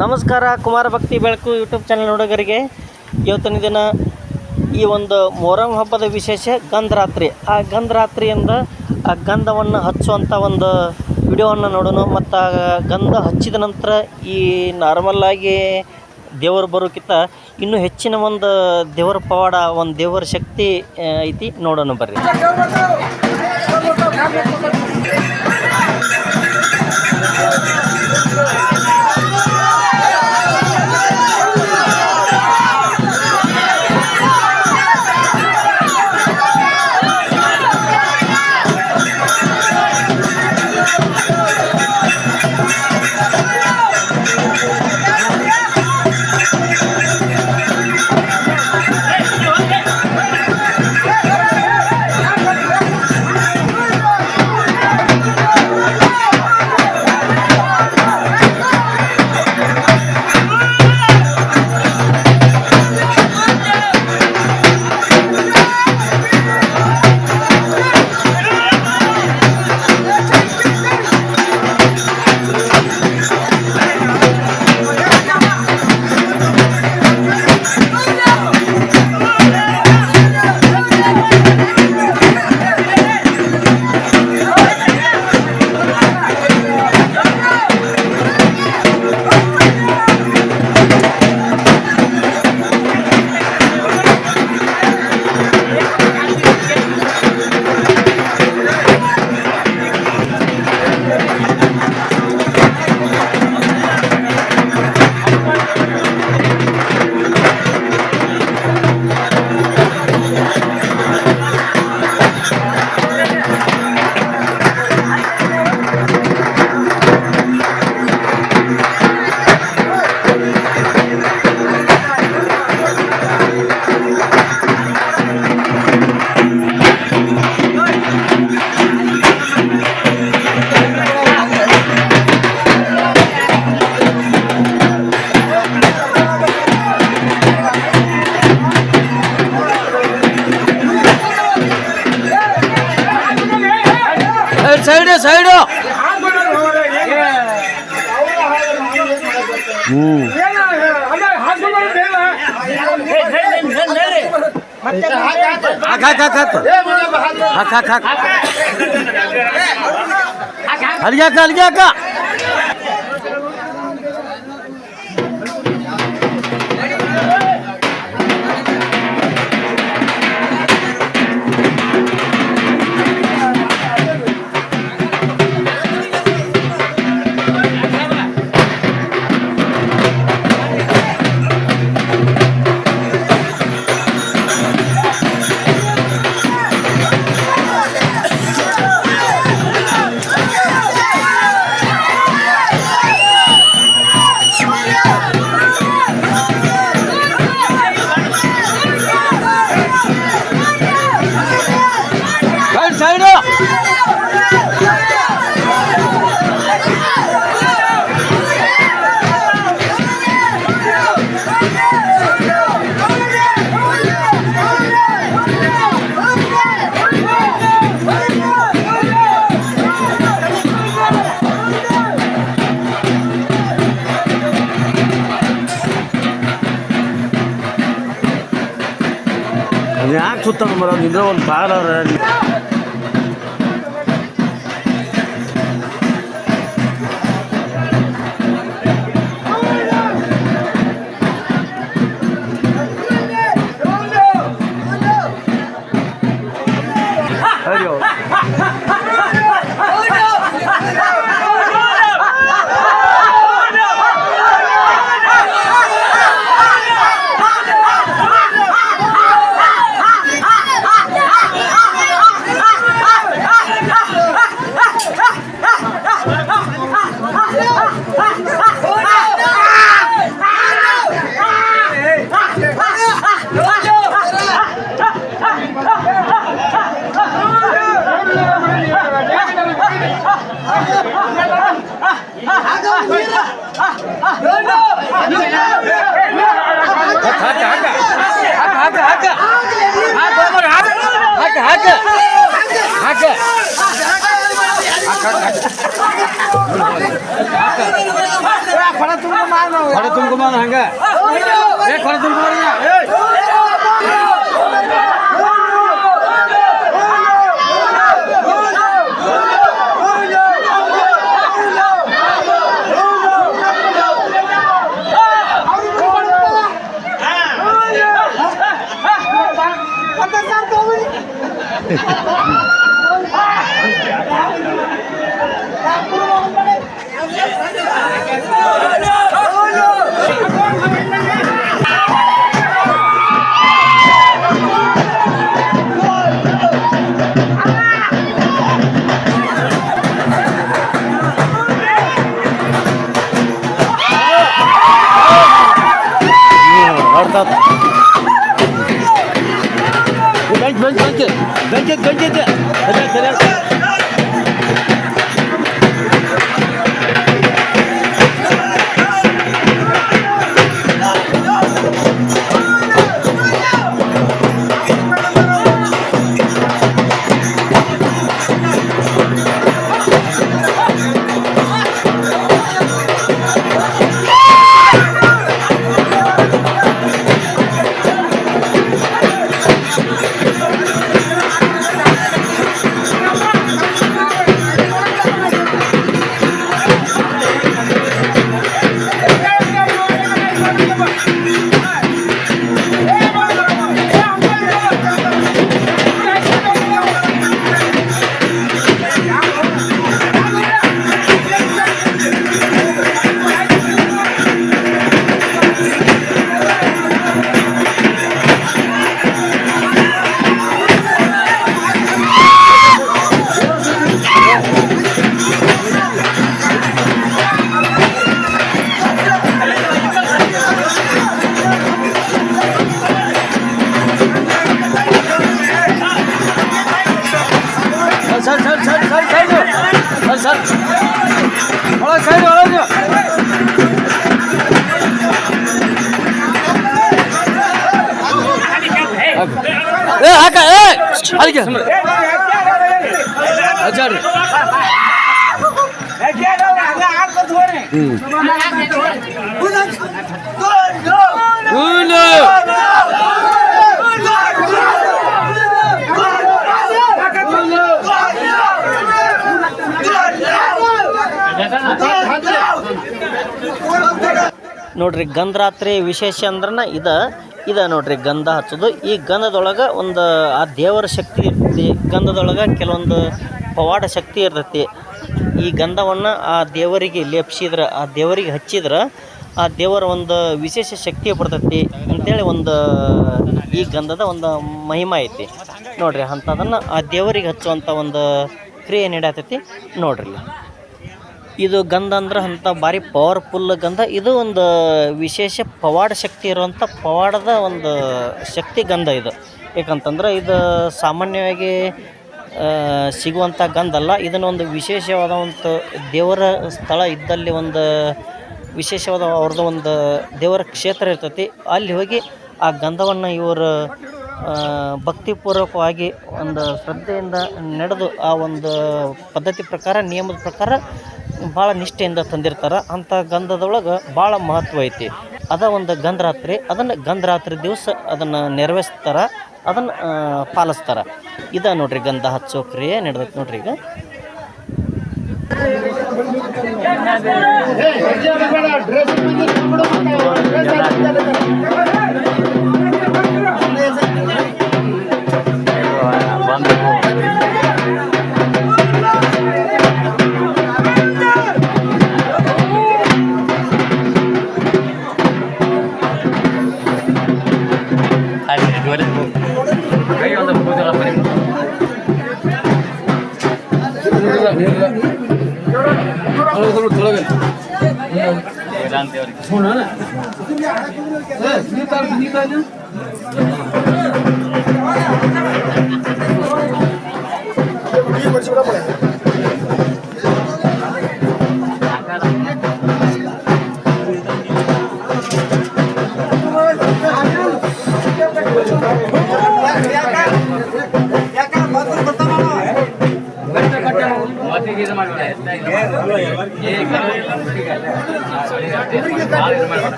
ನಮಸ್ಕಾರ, ಕುಮಾರ ಭಕ್ತಿ ಬೆಳಕು ಯೂಟ್ಯೂಬ್ ಚಾನಲ್ ನೋಡೋಗರಿಗೆ. ಇವತ್ತಿನ ದಿನ ಈ ಒಂದು ಮೊಹರಂ ಹಬ್ಬದ ವಿಶೇಷ ಗಂಧರಾತ್ರಿ. ಆ ಗಂಧರಾತ್ರಿಯಿಂದ ಆ ಗಂಧವನ್ನು ಹಚ್ಚುವಂಥ ಒಂದು ವಿಡಿಯೋವನ್ನು ನೋಡೋಣ. ಮತ್ತು ಆ ಗಂಧ ಹಚ್ಚಿದ ನಂತರ ಈ ನಾರ್ಮಲ್ಲಾಗಿ ದೇವರು ಬರೋಕ್ಕಿಂತ ಇನ್ನೂ ಹೆಚ್ಚಿನ ಒಂದು ದೇವರ ಪವಾಡ, ಒಂದು ದೇವರ ಶಕ್ತಿ ಐತಿ. ನೋಡೋಣ ಬರ್ರಿ. ಹಾಕ್ ಹಾಕ್ ಹಾಕ್ ಯಾಕೆ ಸುತ್ತ ಬರೋದು? ಇದ್ರೆ ಒಂದು ಪಾಲ ಅಯ್ಯೋ ಹಾಕ ಹಾಕ ಹಾಕ ಕೊಡ ತುಂಬ್ಕೊಂಬ ಹಂಗ ಏ ಕೊಡ ತುಂಬ್ಕೊಂಬ ನೋಡ್ತಾ ಏ ಹಾಕ ಏ ಅದಕ್ಕೆ ಅಜ್ಜಾಡ್ರಿ ಹ್ಞೂ ನೋಡ್ರಿ ಗಂಧರಾತ್ರಿ ವಿಶೇಷ ಅಂದ್ರನ ಇದ ಇದ ನೋಡ್ರಿ ಗಂಧ ಹಚ್ಚೋದು. ಈ ಗಂಧದೊಳಗೆ ಒಂದು, ಆ ದೇವರ ಶಕ್ತಿ ಇರ್ತೈತಿ. ಗಂಧದೊಳಗೆ ಕೆಲವೊಂದು ಪವಾಡ ಶಕ್ತಿ ಇರ್ತೈತಿ. ಈ ಗಂಧವನ್ನು ಆ ದೇವರಿಗೆ ಲೇಪಿಸಿದ್ರೆ, ಆ ದೇವರಿಗೆ ಹಚ್ಚಿದ್ರೆ, ಆ ದೇವರ ಒಂದು ವಿಶೇಷ ಶಕ್ತಿ ಬರ್ತೈತಿ ಅಂತೇಳಿ ಒಂದು, ಈ ಗಂಧದ ಒಂದು ಮಹಿಮ ಐತಿ. ನೋಡ್ರಿ, ಅಂಥದನ್ನು ಆ ದೇವರಿಗೆ ಹಚ್ಚುವಂಥ ಒಂದು ಕ್ರಿಯೆ ನಡೆಯತೈತಿ ನೋಡ್ರಿ. ಇದು ಗಂಧ ಅಂದ್ರೆ ಅಂಥ ಭಾರಿ ಪವರ್ಫುಲ್ ಗಂಧ. ಇದು ಒಂದು ವಿಶೇಷ ಪವಾಡ ಶಕ್ತಿ ಇರುವಂಥ ಪವಾಡದ ಒಂದು ಶಕ್ತಿ ಗಂಧ ಇದು. ಯಾಕಂತಂದ್ರೆ ಇದು ಸಾಮಾನ್ಯವಾಗಿ ಸಿಗುವಂಥ ಗಂಧ ಅಲ್ಲ. ಇದನ್ನು ಒಂದು ವಿಶೇಷವಾದ ಒಂದು ದೇವರ ಸ್ಥಳ ಇದ್ದಲ್ಲಿ ಒಂದು ವಿಶೇಷವಾದ ಅವ್ರದ್ದು ಒಂದು ದೇವರ ಕ್ಷೇತ್ರ ಇರ್ತೈತಿ. ಅಲ್ಲಿ ಹೋಗಿ ಆ ಗಂಧವನ್ನು ಇವರು ಭಕ್ತಿಪೂರ್ವಕವಾಗಿ ಒಂದು ಶ್ರದ್ಧೆಯಿಂದ ನಡೆದು ಆ ಒಂದು ಪದ್ಧತಿ ಪ್ರಕಾರ, ನಿಯಮದ ಪ್ರಕಾರ ಭಾಳ ನಿಷ್ಠೆಯಿಂದ ತಂದಿರ್ತಾರೆ ಅಂಥ ಗಂಧದೊಳಗೆ ಭಾಳ ಮಹತ್ವ ಐತಿ ಅದ ಒಂದು ಗಂಧರಾತ್ರಿ ಅದನ್ನು ಗಂಧರಾತ್ರಿ ದಿವಸ ಅದನ್ನು ನೆರವೇರಿಸ್ತಾರೆ ಅದನ್ನು ಪಾಲಿಸ್ತಾರೆ ಇದ ನೋಡ್ರಿ ಗಂಧ ಹಚ್ಚೋ ಕ್ರಿಯೆ ನಡೆದೈತೆ ನೋಡ್ರಿ ಈಗ ಇದು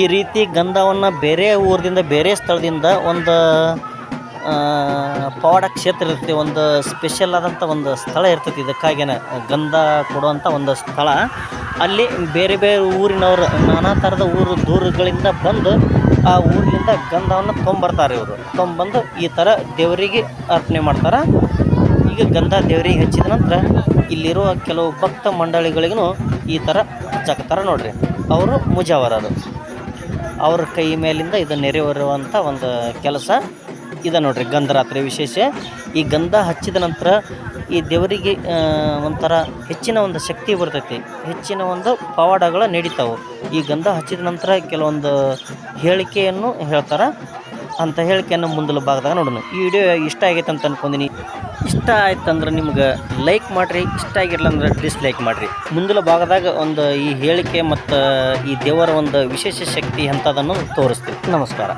ಈ ರೀತಿ ಗಂಧವನ್ನು ಬೇರೆ ಊರಿಂದ ಬೇರೆ ಸ್ಥಳದಿಂದ ಒಂದು ಪವಾಡ ಕ್ಷೇತ್ರ ಇರ್ತೈತಿ, ಒಂದು ಸ್ಪೆಷಲ್ ಆದಂಥ ಒಂದು ಸ್ಥಳ ಇರ್ತೈತಿ. ಇದಕ್ಕಾಗೇನ ಗಂಧ ಕೊಡುವಂಥ ಒಂದು ಸ್ಥಳ. ಅಲ್ಲಿ ಬೇರೆ ಬೇರೆ ಊರಿನವರು, ನಾನಾ ಥರದ ಊರು ದೂರುಗಳಿಂದ ಬಂದು ಆ ಊರಿನಿಂದ ಗಂಧವನ್ನು ತೊಗೊಂಬರ್ತಾರೆ ಇವರು. ತೊಗೊಂಬಂದು ಈ ಥರ ದೇವರಿಗೆ ಅರ್ಪಣೆ ಮಾಡ್ತಾರೆ. ಈಗ ಗಂಧ ದೇವರಿಗೆ ಹಚ್ಚಿದ ನಂತರ ಇಲ್ಲಿರುವ ಕೆಲವು ಭಕ್ತ ಮಂಡಳಿಗಳಿಗೂ ಈ ಥರ ಹಚ್ಚಾಕತ್ತಾರ ನೋಡ್ರಿ. ಅವರು ಮುಜಾವರದು ಅವ್ರ ಕೈ ಮೇಲಿಂದ ಇದು ನೆರವೇರುವಂಥ ಒಂದು ಕೆಲಸ ಇದೆ ನೋಡ್ರಿ ಗಂಧರಾತ್ರಿ ವಿಶೇಷ. ಈ ಗಂಧ ಹಚ್ಚಿದ ನಂತರ ಈ ದೇವರಿಗೆ ಒಂಥರ ಹೆಚ್ಚಿನ ಒಂದು ಶಕ್ತಿ ಬರ್ತೈತಿ. ಹೆಚ್ಚಿನ ಒಂದು ಪವಾಡಗಳು ನಡೀತಾವೆ. ಈ ಗಂಧ ಹಚ್ಚಿದ ನಂತರ ಕೆಲವೊಂದು ಹೇಳಿಕೆಯನ್ನು ಹೇಳ್ತಾರೆ. ಅಂತ ಹೇಳಿಕೆಯನ್ನು ಮುಂದಿನ ಭಾಗದಾಗ ನೋಡೋಣ. ಈ ವಿಡಿಯೋ ಇಷ್ಟ ಆಗೈತೆ ಅಂತ ಅನ್ಕೊಂದಿನಿ ಇಷ್ಟ ಆಯ್ತಂದ್ರೆ ನಿಮ್ಗೆ ಲೈಕ್ ಮಾಡಿರಿ, ಇಷ್ಟ ಆಗಿರಲ್ಲ ಅಂದ್ರೆ ಡಿಸ್ಲೈಕ್ ಮಾಡಿರಿ. ಮುಂದಿನ ಭಾಗದಾಗ ಒಂದು ಈ ಹೇಳಿಕೆ ಮತ್ತು ಈ ದೇವರ ಒಂದು ವಿಶೇಷ ಶಕ್ತಿ ಅಂಥದನ್ನು ತೋರಿಸ್ತೀವಿ. ನಮಸ್ಕಾರ.